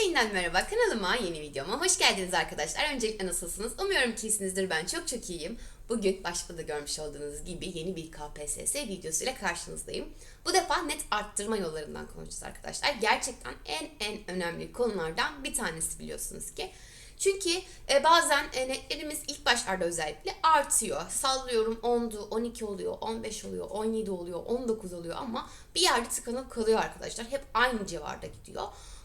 yeniden merhaba kanalıma yeni videoma hoş geldiniz arkadaşlar. Öncelikle nasılsınız? Umuyorum ki iyisinizdir. Ben çok çok iyiyim. Bugün başta da görmüş olduğunuz gibi yeni bir KPSS videosuyla karşınızdayım. Bu defa net arttırma yollarından konuşacağız arkadaşlar. Gerçekten en en önemli konulardan bir tanesi biliyorsunuz ki. Çünkü e, bazen e, netlerimiz ilk başlarda özellikle artıyor. Sallıyorum 10'du, 12 oluyor, 15 oluyor, 17 oluyor, 19 oluyor ama bir yerde tıkanıp kalıyor arkadaşlar. Hep aynı civarda gidiyor.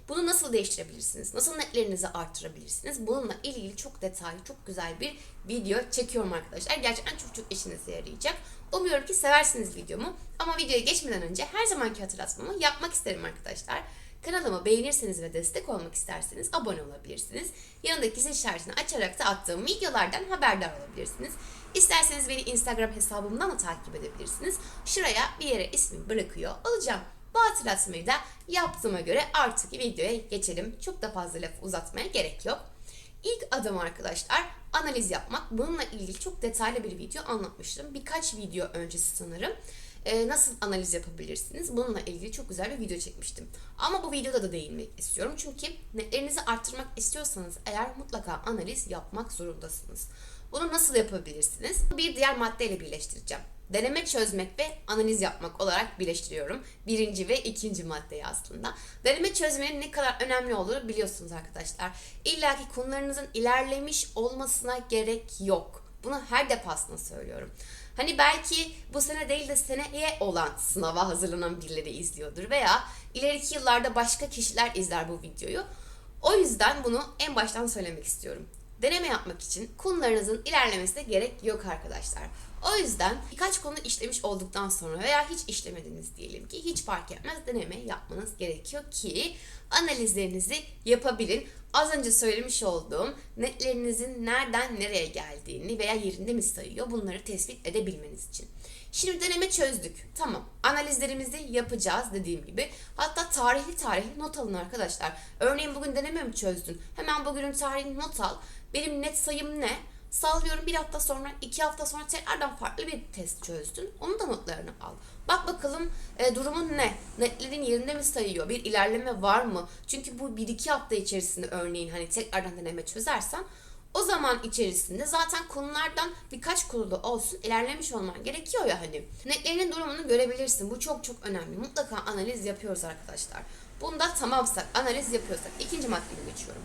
Bunu nasıl değiştirebilirsiniz? Nasıl netlerinizi artırabilirsiniz? Bununla ilgili çok detaylı, çok güzel bir video çekiyorum arkadaşlar. Gerçekten çok çok işinize yarayacak. Umuyorum ki seversiniz videomu. Ama videoya geçmeden önce her zamanki hatırlatmamı yapmak isterim arkadaşlar. Kanalımı beğenirseniz ve destek olmak isterseniz abone olabilirsiniz. Yanındaki zil işaretini açarak da attığım videolardan haberdar olabilirsiniz. İsterseniz beni Instagram hesabımdan da takip edebilirsiniz. Şuraya bir yere ismimi bırakıyor olacağım. Bu hatırlatmayı da yaptığıma göre artık videoya geçelim. Çok da fazla laf uzatmaya gerek yok. İlk adım arkadaşlar analiz yapmak. Bununla ilgili çok detaylı bir video anlatmıştım. Birkaç video öncesi sanırım. Ee, nasıl analiz yapabilirsiniz? Bununla ilgili çok güzel bir video çekmiştim. Ama bu videoda da değinmek istiyorum. Çünkü netlerinizi arttırmak istiyorsanız eğer mutlaka analiz yapmak zorundasınız. Bunu nasıl yapabilirsiniz? Bir diğer maddeyle birleştireceğim deneme çözmek ve analiz yapmak olarak birleştiriyorum. Birinci ve ikinci maddeyi aslında. Deneme çözmenin ne kadar önemli olduğunu biliyorsunuz arkadaşlar. İlla ki konularınızın ilerlemiş olmasına gerek yok. Bunu her defasında söylüyorum. Hani belki bu sene değil de seneye olan sınava hazırlanan birileri izliyordur veya ileriki yıllarda başka kişiler izler bu videoyu. O yüzden bunu en baştan söylemek istiyorum. Deneme yapmak için konularınızın ilerlemesine gerek yok arkadaşlar. O yüzden birkaç konu işlemiş olduktan sonra veya hiç işlemediniz diyelim ki hiç fark etmez deneme yapmanız gerekiyor ki analizlerinizi yapabilin. Az önce söylemiş olduğum netlerinizin nereden nereye geldiğini veya yerinde mi sayıyor bunları tespit edebilmeniz için. Şimdi deneme çözdük. Tamam. Analizlerimizi yapacağız dediğim gibi. Hatta tarihli tarihli not alın arkadaşlar. Örneğin bugün deneme mi çözdün? Hemen bugünün tarihini not al. Benim net sayım ne? Sallıyorum bir hafta sonra, iki hafta sonra tekrardan farklı bir test çözdün. Onun da notlarını al. Bak bakalım e, durumun ne? Netlerin yerinde mi sayıyor? Bir ilerleme var mı? Çünkü bu bir iki hafta içerisinde örneğin hani tekrardan deneme çözersen o zaman içerisinde zaten konulardan birkaç konuda olsun ilerlemiş olman gerekiyor ya hani. Netlerinin durumunu görebilirsin. Bu çok çok önemli. Mutlaka analiz yapıyoruz arkadaşlar. Bunda tamamsak, analiz yapıyorsak ikinci maddeye geçiyorum.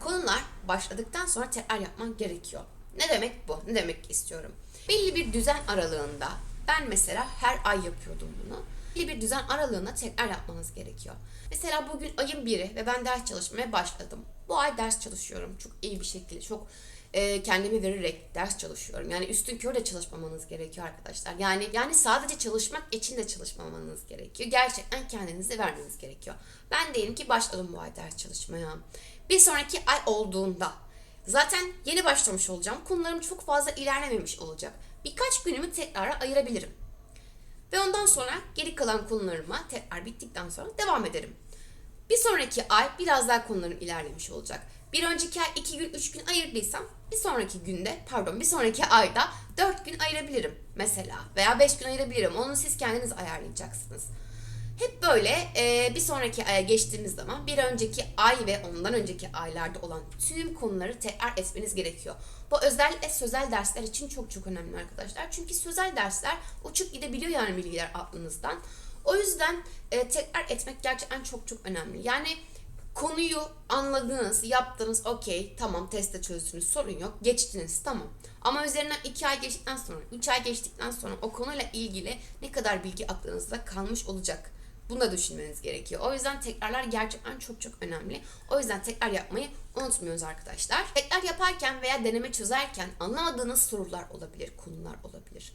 Konular başladıktan sonra tekrar yapman gerekiyor. Ne demek bu? Ne demek istiyorum? Belli bir düzen aralığında ben mesela her ay yapıyordum bunu. Belli bir düzen aralığında tekrar yapmanız gerekiyor. Mesela bugün ayın biri ve ben ders çalışmaya başladım. Bu ay ders çalışıyorum. Çok iyi bir şekilde, çok e, kendimi vererek ders çalışıyorum. Yani üstün körle çalışmamanız gerekiyor arkadaşlar. Yani yani sadece çalışmak için de çalışmamanız gerekiyor. Gerçekten kendinizi vermeniz gerekiyor. Ben diyelim ki başladım bu ay ders çalışmaya. Bir sonraki ay olduğunda zaten yeni başlamış olacağım. Konularım çok fazla ilerlememiş olacak. Birkaç günümü tekrara ayırabilirim. Ve ondan sonra geri kalan konularıma tekrar bittikten sonra devam ederim. Bir sonraki ay biraz daha konularım ilerlemiş olacak. Bir önceki ay 2 gün 3 gün ayırdıysam bir sonraki günde pardon bir sonraki ayda 4 gün ayırabilirim mesela veya 5 gün ayırabilirim. Onu siz kendiniz ayarlayacaksınız. Hep böyle e, bir sonraki aya geçtiğiniz zaman bir önceki ay ve ondan önceki aylarda olan tüm konuları tekrar etmeniz gerekiyor. Bu özellikle sözel dersler için çok çok önemli arkadaşlar. Çünkü sözel dersler uçup gidebiliyor yani bilgiler aklınızdan. O yüzden e, tekrar etmek gerçekten çok çok önemli. Yani konuyu anladınız, yaptınız, okey, tamam testte çözdünüz, sorun yok, geçtiniz, tamam. Ama üzerinden 2 ay geçtikten sonra, 3 ay geçtikten sonra o konuyla ilgili ne kadar bilgi aklınızda kalmış olacak? Bunu da düşünmeniz gerekiyor. O yüzden tekrarlar gerçekten çok çok önemli. O yüzden tekrar yapmayı unutmuyoruz arkadaşlar. Tekrar yaparken veya deneme çözerken anlamadığınız sorular olabilir, konular olabilir.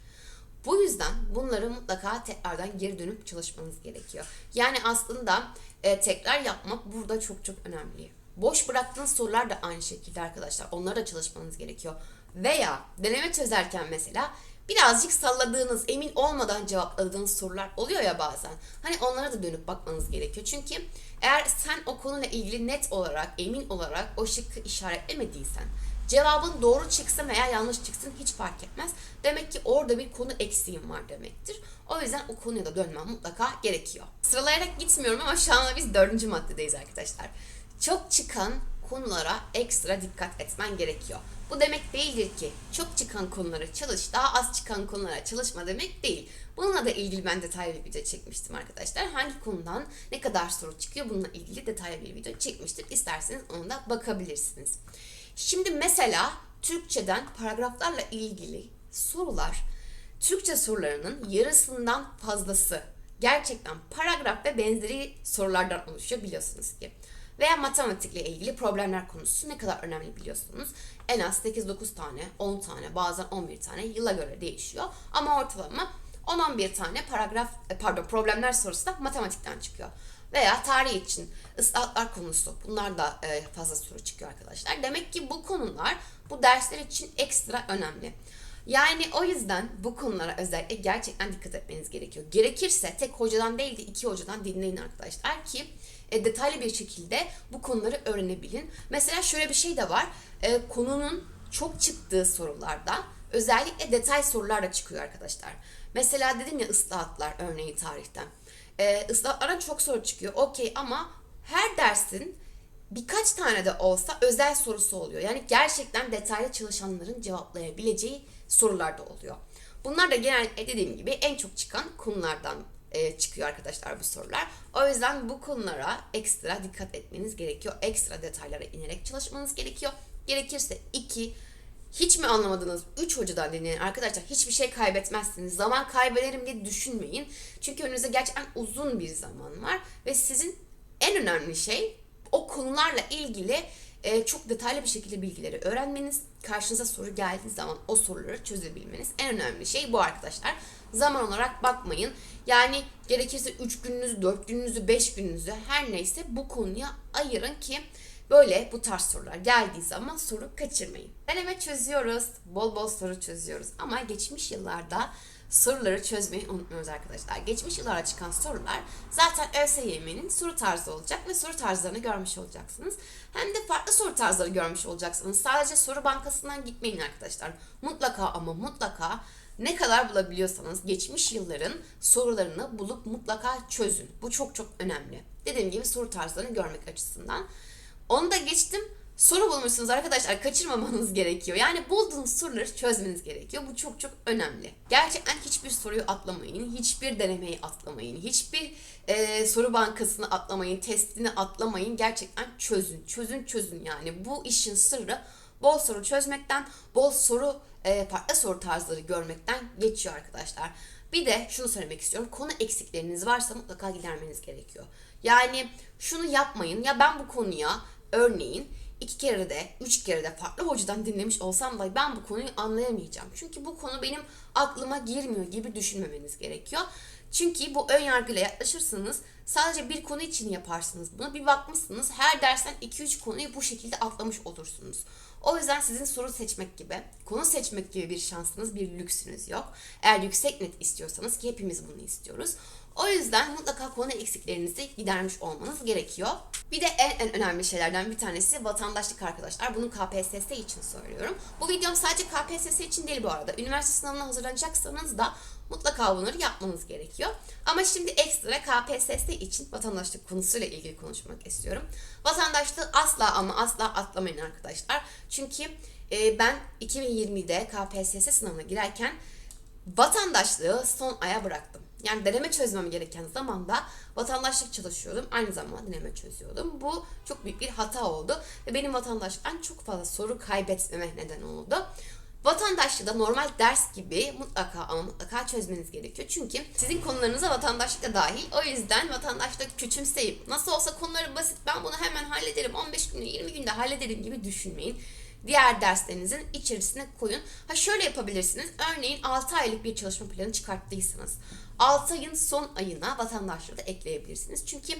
Bu yüzden bunları mutlaka tekrardan geri dönüp çalışmanız gerekiyor. Yani aslında e, tekrar yapmak burada çok çok önemli. Boş bıraktığınız sorular da aynı şekilde arkadaşlar. Onlara da çalışmanız gerekiyor. Veya deneme çözerken mesela birazcık salladığınız, emin olmadan cevapladığınız sorular oluyor ya bazen. Hani onlara da dönüp bakmanız gerekiyor. Çünkü eğer sen o konuyla ilgili net olarak, emin olarak o şıkkı işaretlemediysen Cevabın doğru çıksın veya yanlış çıksın hiç fark etmez. Demek ki orada bir konu eksiğim var demektir. O yüzden o konuya da dönmem mutlaka gerekiyor. Sıralayarak gitmiyorum ama şu anda biz dördüncü maddedeyiz arkadaşlar. çok çıkan konulara ekstra dikkat etmen gerekiyor. Bu demek değildir ki çok çıkan konulara çalış, daha az çıkan konulara çalışma demek değil. Bununla da ilgili ben detaylı bir video çekmiştim arkadaşlar. Hangi konudan ne kadar soru çıkıyor bununla ilgili detaylı bir video çekmiştim. İsterseniz ona da bakabilirsiniz. Şimdi mesela Türkçeden paragraflarla ilgili sorular Türkçe sorularının yarısından fazlası gerçekten paragraf ve benzeri sorulardan oluşuyor biliyorsunuz ki. Veya matematikle ilgili problemler konusu ne kadar önemli biliyorsunuz. En az 8-9 tane, 10 tane, bazen 11 tane yıla göre değişiyor. Ama ortalama 10-11 tane paragraf, e, pardon problemler sorusu da matematikten çıkıyor. Veya tarih için ıslahatlar konusu. Bunlar da e, fazla soru çıkıyor arkadaşlar. Demek ki bu konular bu dersler için ekstra önemli. Yani o yüzden bu konulara özellikle gerçekten dikkat etmeniz gerekiyor. Gerekirse tek hocadan değil de iki hocadan dinleyin arkadaşlar ki e, detaylı bir şekilde bu konuları öğrenebilin. Mesela şöyle bir şey de var. E, konunun çok çıktığı sorularda özellikle detay sorular da çıkıyor arkadaşlar. Mesela dedim ya ıslahatlar örneği tarihten. E, ıslahatlardan çok soru çıkıyor. Okey ama her dersin birkaç tane de olsa özel sorusu oluyor. Yani gerçekten detaylı çalışanların cevaplayabileceği sorular da oluyor. Bunlar da genellikle dediğim gibi en çok çıkan konulardan e, çıkıyor arkadaşlar bu sorular. O yüzden bu konulara ekstra dikkat etmeniz gerekiyor. Ekstra detaylara inerek çalışmanız gerekiyor. Gerekirse 2 hiç mi anlamadınız? 3 hocadan dinleyin arkadaşlar. Hiçbir şey kaybetmezsiniz. Zaman kaybederim diye düşünmeyin. Çünkü önünüzde gerçekten uzun bir zaman var. Ve sizin en önemli şey o konularla ilgili e, çok detaylı bir şekilde bilgileri öğrenmeniz, karşınıza soru geldiği zaman o soruları çözebilmeniz en önemli şey bu arkadaşlar. Zaman olarak bakmayın. Yani gerekirse 3 gününüzü, 4 gününüzü, 5 gününüzü her neyse bu konuya ayırın ki böyle bu tarz sorular geldiği zaman soru kaçırmayın. Deneme çözüyoruz, bol bol soru çözüyoruz ama geçmiş yıllarda soruları çözmeyi unutmuyoruz arkadaşlar. Geçmiş yıllara çıkan sorular zaten ÖSYM'nin soru tarzı olacak ve soru tarzlarını görmüş olacaksınız. Hem de farklı soru tarzları görmüş olacaksınız. Sadece soru bankasından gitmeyin arkadaşlar. Mutlaka ama mutlaka ne kadar bulabiliyorsanız geçmiş yılların sorularını bulup mutlaka çözün. Bu çok çok önemli. Dediğim gibi soru tarzlarını görmek açısından. Onu da geçtim. Soru bulmuşsunuz arkadaşlar kaçırmamanız gerekiyor. Yani bulduğunuz soruları çözmeniz gerekiyor. Bu çok çok önemli. Gerçekten hiçbir soruyu atlamayın. Hiçbir denemeyi atlamayın. Hiçbir e, soru bankasını atlamayın. Testini atlamayın. Gerçekten çözün. Çözün çözün yani. Bu işin sırrı bol soru çözmekten, bol soru, e, farklı soru tarzları görmekten geçiyor arkadaşlar. Bir de şunu söylemek istiyorum. Konu eksikleriniz varsa mutlaka gidermeniz gerekiyor. Yani şunu yapmayın. Ya ben bu konuya örneğin iki kere de, üç kere de farklı hocadan dinlemiş olsam da ben bu konuyu anlayamayacağım. Çünkü bu konu benim aklıma girmiyor gibi düşünmemeniz gerekiyor. Çünkü bu ön yargıyla yaklaşırsanız sadece bir konu için yaparsınız bunu. Bir bakmışsınız her dersten 2-3 konuyu bu şekilde atlamış olursunuz. O yüzden sizin soru seçmek gibi, konu seçmek gibi bir şansınız, bir lüksünüz yok. Eğer yüksek net istiyorsanız ki hepimiz bunu istiyoruz. O yüzden mutlaka konu eksiklerinizi gidermiş olmanız gerekiyor. Bir de en, en önemli şeylerden bir tanesi vatandaşlık arkadaşlar. Bunu KPSS için söylüyorum. Bu videom sadece KPSS için değil bu arada. Üniversite sınavına hazırlanacaksanız da mutlaka bunları yapmanız gerekiyor. Ama şimdi ekstra KPSS için vatandaşlık konusuyla ilgili konuşmak istiyorum. Vatandaşlığı asla ama asla atlamayın arkadaşlar. Çünkü e, ben 2020'de KPSS sınavına girerken vatandaşlığı son aya bıraktım. Yani deneme çözmem gereken zamanda vatandaşlık çalışıyordum. Aynı zamanda deneme çözüyordum. Bu çok büyük bir hata oldu. Ve benim vatandaşlıktan çok fazla soru kaybetmeme neden oldu. Vatandaşlığı da normal ders gibi mutlaka ama mutlaka çözmeniz gerekiyor. Çünkü sizin konularınıza vatandaşlık da dahil. O yüzden vatandaşlık küçümseyip nasıl olsa konuları basit ben bunu hemen hallederim 15 günde 20 günde hallederim gibi düşünmeyin diğer derslerinizin içerisine koyun. Ha şöyle yapabilirsiniz. Örneğin 6 aylık bir çalışma planı çıkarttıysanız 6 ayın son ayına vatandaşlığı da ekleyebilirsiniz. Çünkü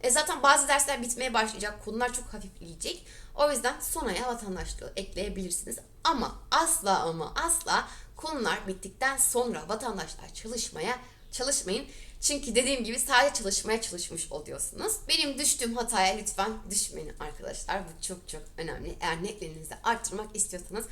e, zaten bazı dersler bitmeye başlayacak, konular çok hafifleyecek. O yüzden son aya vatandaşlığı ekleyebilirsiniz. Ama asla ama asla konular bittikten sonra vatandaşlar çalışmaya çalışmayın. Çünkü dediğim gibi sadece çalışmaya çalışmış oluyorsunuz. Benim düştüğüm hataya lütfen düşmeyin arkadaşlar. Bu çok çok önemli. Eğer netlerinizi arttırmak istiyorsanız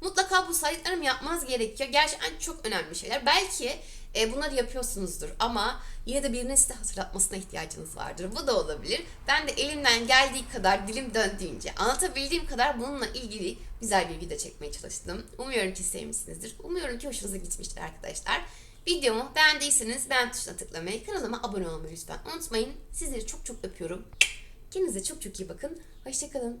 Mutlaka bu saydıklarımı yapmanız gerekiyor. Gerçekten çok önemli şeyler. Belki e, bunları yapıyorsunuzdur ama yine de birinin size hatırlatmasına ihtiyacınız vardır. Bu da olabilir. Ben de elimden geldiği kadar, dilim döndüğünce, anlatabildiğim kadar bununla ilgili güzel bir video çekmeye çalıştım. Umuyorum ki sevmişsinizdir. Umuyorum ki hoşunuza gitmiştir arkadaşlar. Videomu beğendiyseniz beğen tuşuna tıklamayı, kanalıma abone olmayı lütfen unutmayın. Sizleri çok çok öpüyorum. Kendinize çok çok iyi bakın. Hoşçakalın.